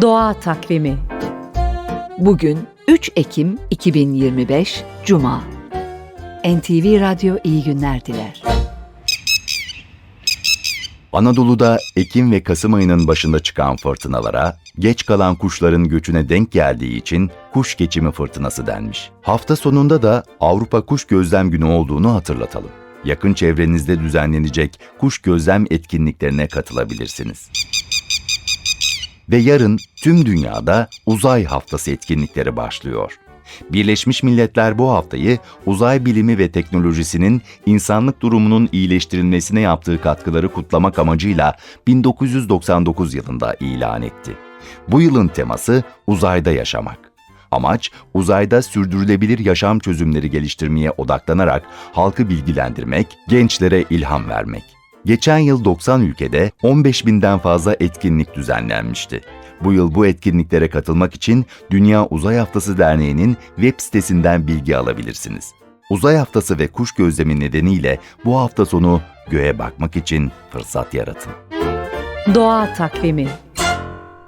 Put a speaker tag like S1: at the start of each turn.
S1: Doğa Takvimi Bugün 3 Ekim 2025 Cuma NTV Radyo iyi günler diler.
S2: Anadolu'da Ekim ve Kasım ayının başında çıkan fırtınalara, geç kalan kuşların göçüne denk geldiği için kuş geçimi fırtınası denmiş. Hafta sonunda da Avrupa Kuş Gözlem Günü olduğunu hatırlatalım. Yakın çevrenizde düzenlenecek kuş gözlem etkinliklerine katılabilirsiniz. Ve yarın tüm dünyada Uzay Haftası etkinlikleri başlıyor. Birleşmiş Milletler bu haftayı uzay bilimi ve teknolojisinin insanlık durumunun iyileştirilmesine yaptığı katkıları kutlamak amacıyla 1999 yılında ilan etti. Bu yılın teması uzayda yaşamak. Amaç uzayda sürdürülebilir yaşam çözümleri geliştirmeye odaklanarak halkı bilgilendirmek, gençlere ilham vermek. Geçen yıl 90 ülkede 15 binden fazla etkinlik düzenlenmişti. Bu yıl bu etkinliklere katılmak için Dünya Uzay Haftası Derneği'nin web sitesinden bilgi alabilirsiniz. Uzay Haftası ve kuş gözlemi nedeniyle bu hafta sonu göğe bakmak için fırsat yaratın.
S1: Doğa Takvimi